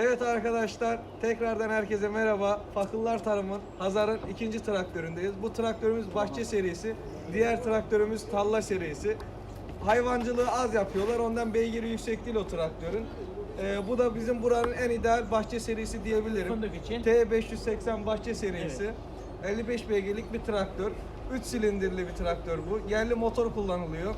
Evet arkadaşlar, tekrardan herkese merhaba. Fakıllar Tarım'ın Hazar'ın ikinci traktöründeyiz. Bu traktörümüz bahçe serisi, diğer traktörümüz talla serisi. Hayvancılığı az yapıyorlar, ondan beygiri yüksek değil o traktörün. Ee, bu da bizim buranın en ideal bahçe serisi diyebilirim. Fındık için. T580 bahçe serisi. 55 beygirlik bir traktör. 3 silindirli bir traktör bu. Yerli motor kullanılıyor.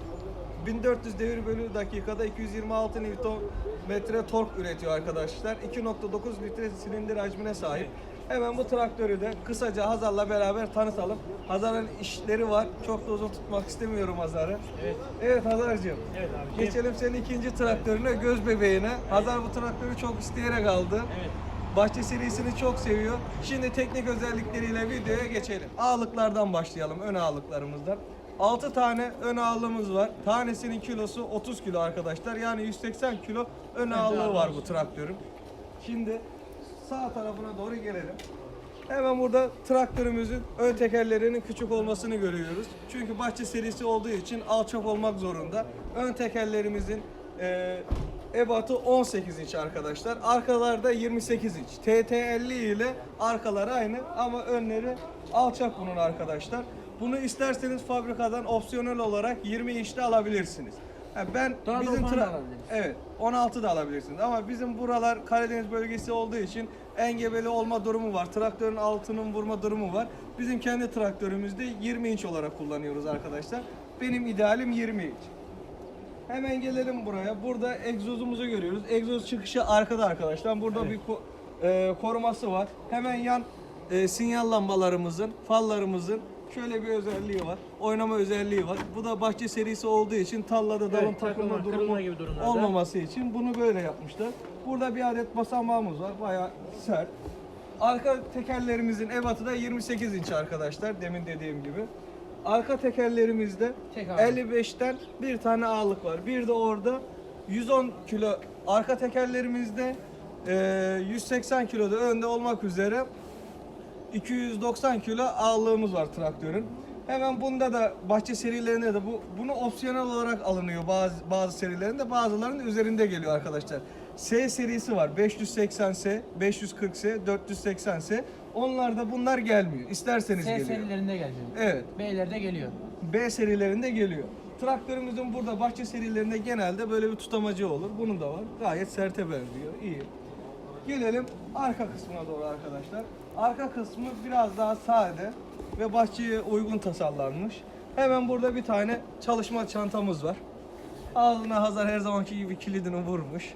1400 devir bölü dakikada 226 Nm tork üretiyor arkadaşlar. 2.9 litre silindir hacmine sahip. Hemen bu traktörü de kısaca Hazar'la beraber tanıtalım. Hazar'ın işleri var. Çok da uzun tutmak istemiyorum Hazar'ı. Evet. Evet Hazar'cığım. Evet abi. Geçelim senin ikinci traktörüne, göz bebeğine. Hazar bu traktörü çok isteyerek aldı. Evet. Bahçe serisini çok seviyor. Şimdi teknik özellikleriyle videoya geçelim. Ağırlıklardan başlayalım, ön ağırlıklarımızdan. 6 tane ön ağırlığımız var. Tanesinin kilosu 30 kilo arkadaşlar. Yani 180 kilo ön ağırlığı var bu traktörün. Şimdi sağ tarafına doğru gelelim. Hemen burada traktörümüzün ön tekerlerinin küçük olmasını görüyoruz. Çünkü bahçe serisi olduğu için alçak olmak zorunda. Ön tekerlerimizin eee ebatı 18 inç arkadaşlar. Arkalarda 28 inç. TT50 ile arkaları aynı ama önleri alçak bunun arkadaşlar. Bunu isterseniz fabrikadan opsiyonel olarak 20 inçte alabilirsiniz. Ha, ben Daha da bizim da tra-. Evet, 16 da alabilirsiniz. Ama bizim buralar Karadeniz bölgesi olduğu için engebeli olma durumu var. Traktörün altının vurma durumu var. Bizim kendi traktörümüzde 20 inç olarak kullanıyoruz arkadaşlar. Benim idealim 20 inç. Hemen gelelim buraya. Burada egzozumuzu görüyoruz. Egzoz çıkışı arkada arkadaşlar. Burada bir ko- e, koruması var. Hemen yan e, sinyal lambalarımızın, fallarımızın şöyle bir özelliği var. Oynama özelliği var. Bu da bahçe serisi olduğu için tallada dalın Evet, takılma takılma, durumu gibi durumlarda. olmaması için bunu böyle yapmışlar. Burada bir adet basamağımız var. Bayağı sert. Arka tekerlerimizin ebatı da 28 inç arkadaşlar. Demin dediğim gibi. Arka tekerlerimizde Tek ağırlık. 55'ten bir tane ağırlık var. Bir de orada 110 kilo arka tekerlerimizde eee, 180 kilo da önde olmak üzere 290 kilo ağırlığımız var traktörün. Hemen bunda da bahçe serilerinde de bu bunu opsiyonel olarak alınıyor bazı bazı serilerinde bazılarının üzerinde geliyor arkadaşlar. S serisi var 580S, 540S, 480S. Onlarda bunlar gelmiyor. İsterseniz S geliyor. serilerinde geliyor. Evet. B'lerde geliyor. B serilerinde geliyor. Traktörümüzün burada bahçe serilerinde genelde böyle bir tutamacı olur. Bunun da var. Gayet serte benziyor. İyi. Gelelim arka kısmına doğru arkadaşlar. Arka kısmı biraz daha sade ve bahçeye uygun tasarlanmış. Hemen burada bir tane çalışma çantamız var. Ağzına Hazar her zamanki gibi kilidini vurmuş.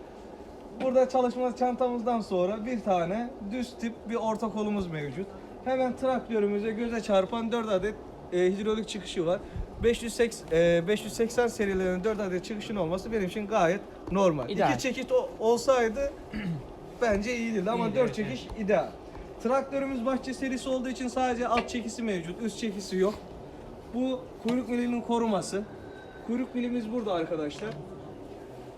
Burada çalışma çantamızdan sonra bir tane düz tip bir orta kolumuz mevcut. Hemen traktörümüze göze çarpan 4 adet e, hidrolik çıkışı var. 580, e, 580 serilerinin 4 adet çıkışın olması benim için gayet normal. İdeal. İki çekiç olsaydı bence iyiydi ama İyiydi, 4 evet, çekiş ideal. Traktörümüz bahçe serisi olduğu için sadece alt çekisi mevcut, üst çekisi yok. Bu kuyruk milinin koruması. Kuyruk milimiz burada arkadaşlar.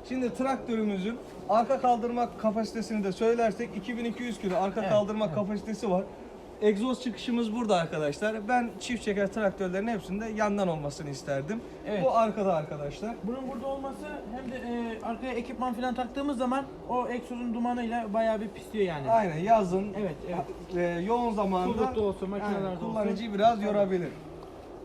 Şimdi traktörümüzün arka kaldırma kapasitesini de söylersek 2200 kilo arka Evet, kaldırma evet. kapasitesi var. Egzoz çıkışımız burada arkadaşlar. Ben çift çeker traktörlerin hepsinde yandan olmasını isterdim. Evet. Bu arkada arkadaşlar. Bunun burada olması hem de e, arkaya ekipman falan taktığımız zaman o egzozun dumanıyla bayağı bir pisliyor yani. Aynen yazın Evet, evet. e, yoğun zamanda Sulukta olsun, makinelerde olsun. kullanıcıyı biraz yorabilir.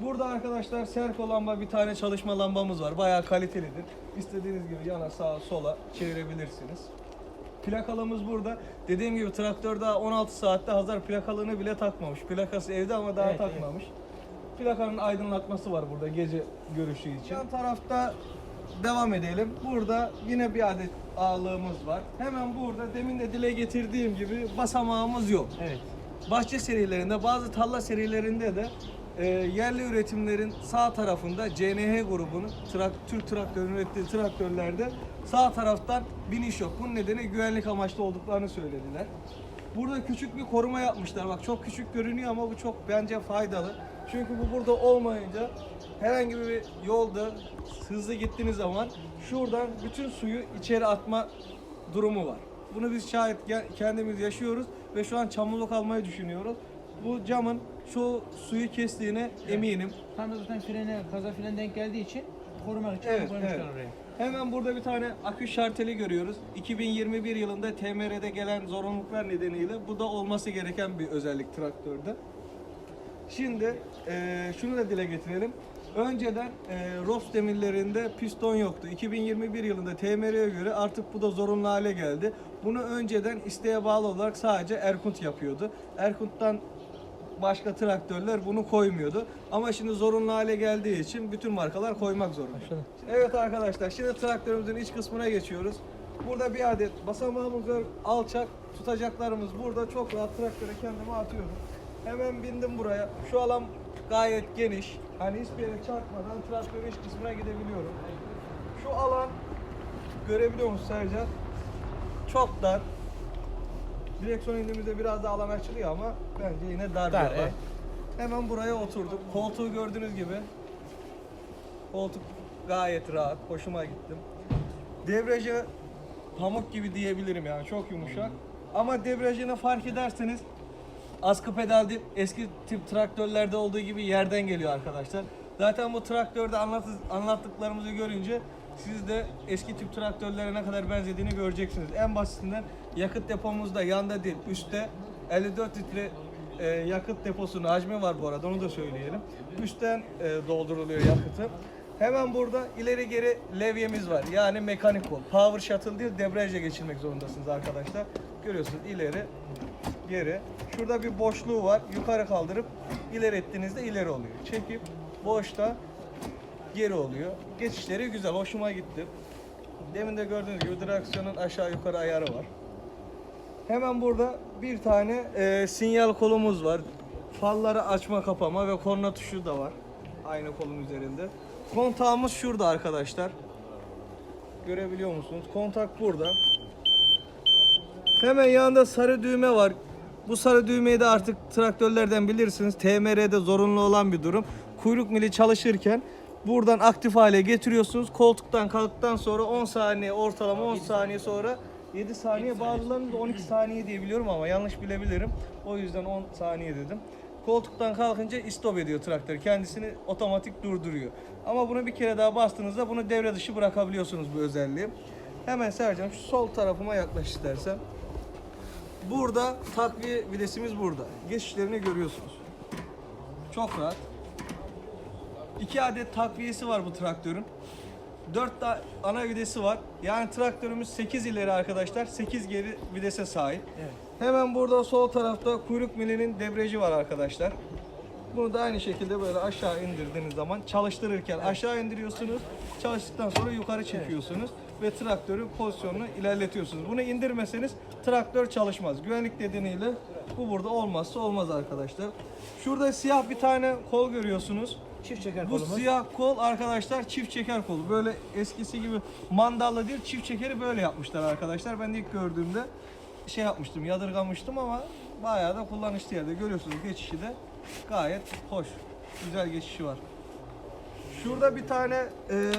Burada arkadaşlar Serko lamba bir tane çalışma lambamız var. Bayağı kalitelidir. İstediğiniz gibi yana sağa sola çevirebilirsiniz. Plakalığımız burada. Dediğim gibi traktör daha 16 saatte Hazar plakalığını bile takmamış. Plakası evde ama daha Evet, takmamış. Plakanın aydınlatması var burada gece görüşü için. Yan tarafta devam edelim. Burada yine bir adet ağırlığımız var. Hemen burada demin de dile getirdiğim gibi basamağımız yok. Evet. Bahçe serilerinde bazı talla serilerinde de e, yerli üretimlerin sağ tarafında CNH grubunun trak, Türk traktörün ürettiği traktörlerde sağ taraftan biniş yok. Bunun nedeni güvenlik amaçlı olduklarını söylediler. Burada küçük bir koruma yapmışlar. Bak çok küçük görünüyor ama bu çok bence faydalı. Çünkü bu burada olmayınca herhangi bir yolda hızlı gittiğiniz zaman şuradan bütün suyu içeri atma durumu var. Bunu biz şayet kendimiz yaşıyoruz ve şu an çamurluk almayı düşünüyoruz. Bu camın şu suyu kestiğine eminim. Tam da zaten frene, kaza fren denk geldiği için korumak için Evet, koymuşlar evet. oraya. Hemen burada bir tane akü şarteli görüyoruz. 2021 yılında TMR'de gelen zorunluluklar nedeniyle bu da olması gereken bir özellik traktörde. Şimdi eee, şunu da dile getirelim. Önceden eee ROPS demirlerinde piston yoktu. 2021 yılında TMR'ye göre artık bu da zorunlu hale geldi. Bunu önceden isteğe bağlı olarak sadece Erkunt yapıyordu. Erkunt'tan başka traktörler bunu koymuyordu. Ama şimdi zorunlu hale geldiği için bütün markalar koymak zorunda. Evet arkadaşlar şimdi traktörümüzün iç kısmına geçiyoruz. Burada bir adet basamağımız var. Alçak tutacaklarımız burada. Çok rahat traktöre kendimi atıyorum. Hemen bindim buraya. Şu alan gayet geniş. Hani hiçbir yere çarpmadan traktörün iç kısmına gidebiliyorum. Şu alan görebiliyor musun Sercan? Çok dar. Direksiyon indiğimizde biraz daha alan açılıyor ama bence yine dar, Dar, bir alan. evet. Hemen buraya oturduk. Koltuğu gördüğünüz gibi. Koltuk gayet rahat. Hoşuma gittim. Debriyajı pamuk gibi diyebilirim yani çok yumuşak. Ama debriyajını fark ederseniz askı pedal değil, eski tip traktörlerde olduğu gibi yerden geliyor arkadaşlar. Zaten bu traktörde anlat, anlattıklarımızı görünce siz de eski tip traktörlere ne kadar benzediğini göreceksiniz. En basitinden yakıt depomuz da yanda değil, üstte 54 litre e, yakıt deposunun hacmi var bu arada onu da söyleyelim. Üstten e, dolduruluyor yakıtı. Hemen burada ileri geri levyemiz var. Yani mekanik kol. Power shuttle değil debriyajla geçirmek zorundasınız arkadaşlar. Görüyorsunuz ileri geri. Şurada bir boşluğu var. Yukarı kaldırıp ileri ettiğinizde ileri oluyor. Çekip boşta geri oluyor. Geçişleri güzel. Hoşuma gitti. Demin de gördüğünüz gibi direksiyonun aşağı yukarı ayarı var. Hemen burada bir tane e, sinyal kolumuz var. Falları açma kapama ve korna tuşu da var. Aynı kolun üzerinde. Kontağımız şurada arkadaşlar. Görebiliyor musunuz? Kontak burada. Hemen yanında sarı düğme var. Bu sarı düğmeyi de artık traktörlerden bilirsiniz. TMR'de zorunlu olan bir durum. Kuyruk mili çalışırken buradan aktif hale getiriyorsunuz. Koltuktan kalktıktan sonra 10 saniye ortalama 10 saniye sonra 7 saniye bazılarını da 12 saniye diye biliyorum ama yanlış bilebilirim. O yüzden 10 saniye dedim. Koltuktan kalkınca istop ediyor traktör. Kendisini otomatik durduruyor. Ama bunu bir kere daha bastığınızda bunu devre dışı bırakabiliyorsunuz bu özelliği. Hemen Sercan şu sol tarafıma yaklaş istersen. Burada takviye videsimiz burada. Geçişlerini görüyorsunuz. Çok rahat. İki adet takviyesi var bu traktörün. 4 da ana videsi var. Yani traktörümüz 8 ileri arkadaşlar. 8 geri videse sahip. Evet. Hemen burada sol tarafta kuyruk milinin debriyajı var arkadaşlar. Bunu da aynı şekilde böyle aşağı indirdiğiniz zaman çalıştırırken aşağı indiriyorsunuz. Çalıştıktan sonra yukarı çekiyorsunuz ve traktörün pozisyonunu ilerletiyorsunuz. Bunu indirmeseniz traktör çalışmaz. Güvenlik nedeniyle bu burada olmazsa olmaz arkadaşlar. Şurada siyah bir tane kol görüyorsunuz. Çift çeker Bu kolumuz. siyah kol arkadaşlar çift çeker kolu. Böyle eskisi gibi mandallı değil çift çekeri böyle yapmışlar arkadaşlar. Ben de ilk gördüğümde şey yapmıştım yadırgamıştım ama bayağı da kullanışlı yerde. Görüyorsunuz geçişi de gayet hoş. Güzel geçişi var. Şurada bir tane e,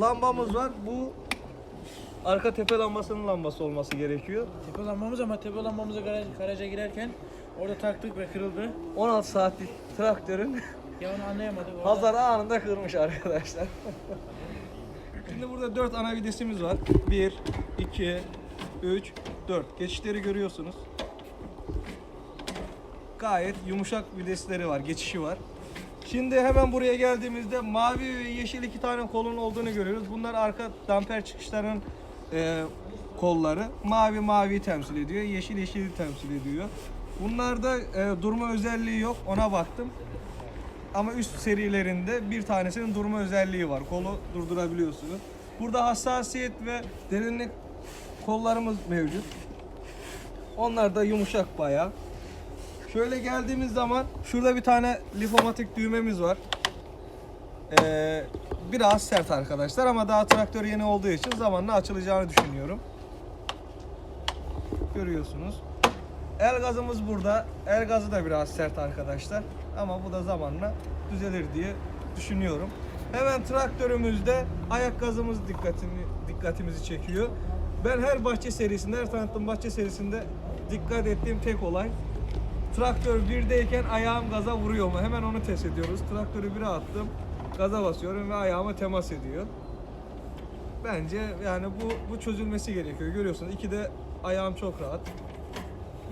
lambamız var. Bu arka tepe lambasının lambası olması gerekiyor. Tepe lambamız ama tepe lambamızı garaj, garaja girerken orada taktık ve kırıldı. 16 saatlik traktörün Ya onu anlayamadık. Orada- Pazar anında kırmış arkadaşlar. Şimdi burada 4 ana videsimiz var. 1, 2, 3, 4. Geçişleri görüyorsunuz. Gayet yumuşak videsleri var, geçişi var. Şimdi hemen buraya geldiğimizde mavi ve yeşil iki tane kolun olduğunu görüyoruz. Bunlar arka damper çıkışların e, kolları. Mavi mavi temsil ediyor, yeşil yeşili temsil ediyor. Bunlarda e, durma özelliği yok, ona baktım. Ama üst serilerinde bir tanesinin durma özelliği var. Kolu durdurabiliyorsunuz. Burada hassasiyet ve derinlik kollarımız mevcut. Onlar da yumuşak bayağı. Şöyle geldiğimiz zaman şurada bir tane lifomatik düğmemiz var. Ee, biraz sert arkadaşlar ama daha traktör yeni olduğu için zamanla açılacağını düşünüyorum. Görüyorsunuz. El gazımız burada. El gazı da biraz sert arkadaşlar. Ama bu da zamanla düzelir diye düşünüyorum. Hemen traktörümüzde ayak gazımız dikkatimi, dikkatimizi çekiyor. Ben her bahçe serisinde, her tanıttığım bahçe serisinde dikkat ettiğim tek olay traktör birdeyken ayağım gaza vuruyor mu? Hemen onu test ediyoruz. Traktörü bire attım. Gaza basıyorum ve ayağıma temas ediyor. Bence yani bu bu çözülmesi gerekiyor. Görüyorsunuz iki de ayağım çok rahat.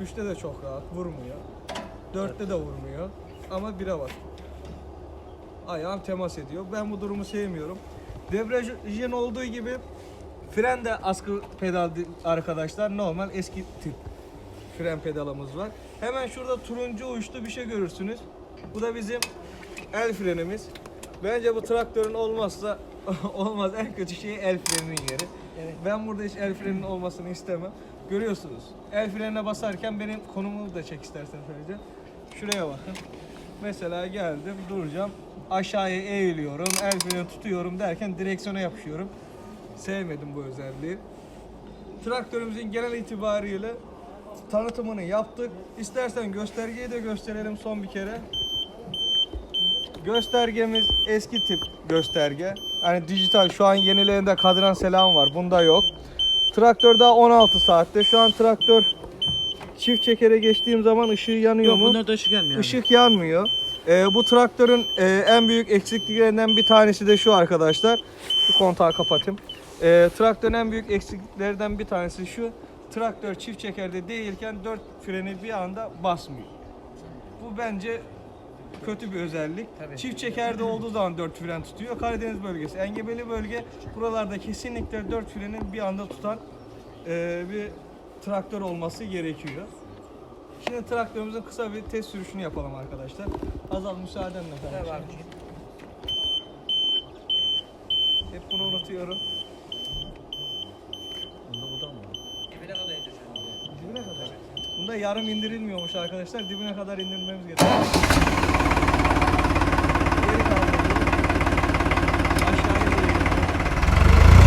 Üçte de çok rahat vurmuyor. Dörtte de vurmuyor. Ama bire var. Ayağım temas ediyor. Ben bu durumu sevmiyorum. Debriyajın olduğu gibi fren de askı pedal arkadaşlar. Normal eski tip fren pedalımız var. Hemen şurada turuncu uçlu bir şey görürsünüz. Bu da bizim el frenimiz. Bence bu traktörün olmazsa olmaz en kötü şey el freninin yeri. Evet. Ben burada hiç el freninin olmasını istemem. Görüyorsunuz. El frenine basarken benim konumu da çek istersen söyleyeceğim. Şuraya bakın. Mesela geldim duracağım. Aşağıya eğiliyorum. El freni tutuyorum derken direksiyona yapışıyorum. Sevmedim bu özelliği. Traktörümüzün genel itibariyle tanıtımını yaptık. İstersen göstergeyi de gösterelim son bir kere. Göstergemiz eski tip gösterge. Hani dijital şu an yenilerinde kadran selam var. Bunda yok. Traktör daha 16 saatte. Şu an traktör çift çekere geçtiğim zaman ışığı yanıyor Yok mu? bunlarda ışık gelmiyor. Işık yanmıyor. Ee, bu traktörün e, en büyük eksikliklerinden bir tanesi de şu arkadaşlar. Şu kontağı kapatayım. Ee, traktörün en büyük eksikliklerinden bir tanesi şu. Traktör çift çekerde değilken dört freni bir anda basmıyor. Bu bence kötü bir özellik. Tabii. Çift çekerde olduğu zaman dört fren tutuyor. Karadeniz bölgesi, engebeli bölge buralarda kesinlikle dört frenin bir anda tutan e, bir traktör olması gerekiyor. Şimdi traktörümüzün kısa bir test sürüşünü yapalım arkadaşlar. Azal müsaadenle kardeşim. Hep bunu unutuyorum. Dibine kadar indireceğim. Dibine kadar. Bunda yarım indirilmiyormuş arkadaşlar. Dibine kadar indirmemiz gerekiyor. Geri kaldırıyoruz. Aşağıya doğru gidiyoruz.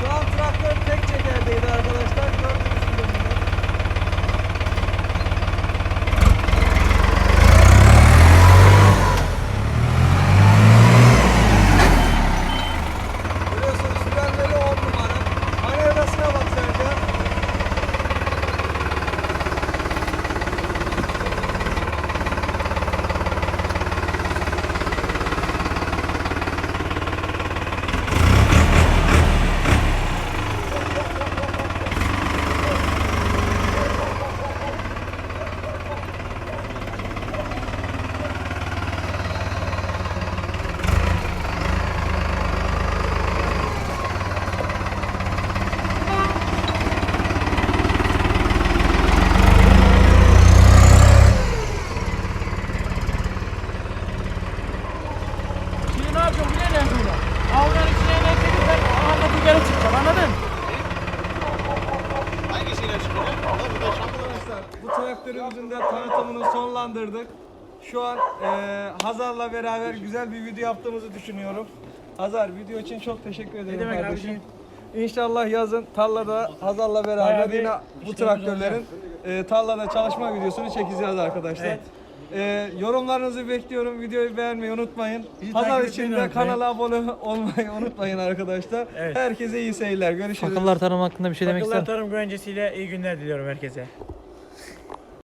Şu an traktör tek çekerdeydi arkadaşlar. Gördüğünüz gibi bunu. Görüyorsunuz frenleri 10 numara. Manevrasına bak Sercan. Şimdi ne yapacağım biliyor musun şöyle? Avluların içine ne çekip ben ahanda yukarı çıkacağım anladın? Arkadaşlar bu traktörümüzün de tanıtımını sonlandırdık. Şu an eee Hazar'la beraber güzel bir video yaptığımızı düşünüyorum. Hazar video için çok teşekkür ederim demek kardeşim. abiciğim. İnşallah yazın tarlada Hazar'la beraber bir yine bu işlerimiz traktörlerin eee, tarlada çalışma videosunu çekeceğiz arkadaşlar. Evet. Eee, yorumlarınızı bekliyorum. Videoyu beğenmeyi unutmayın. Bizi Hazar takip için etmeyi de unutmayın. kanala abone olmayı unutmayın arkadaşlar. Evet. Herkese iyi seyirler. Görüşürüz. Akıllar tarım hakkında bir şey demek ister Akıllar Tarım Güvencesi'yle iyi günler diliyorum herkese.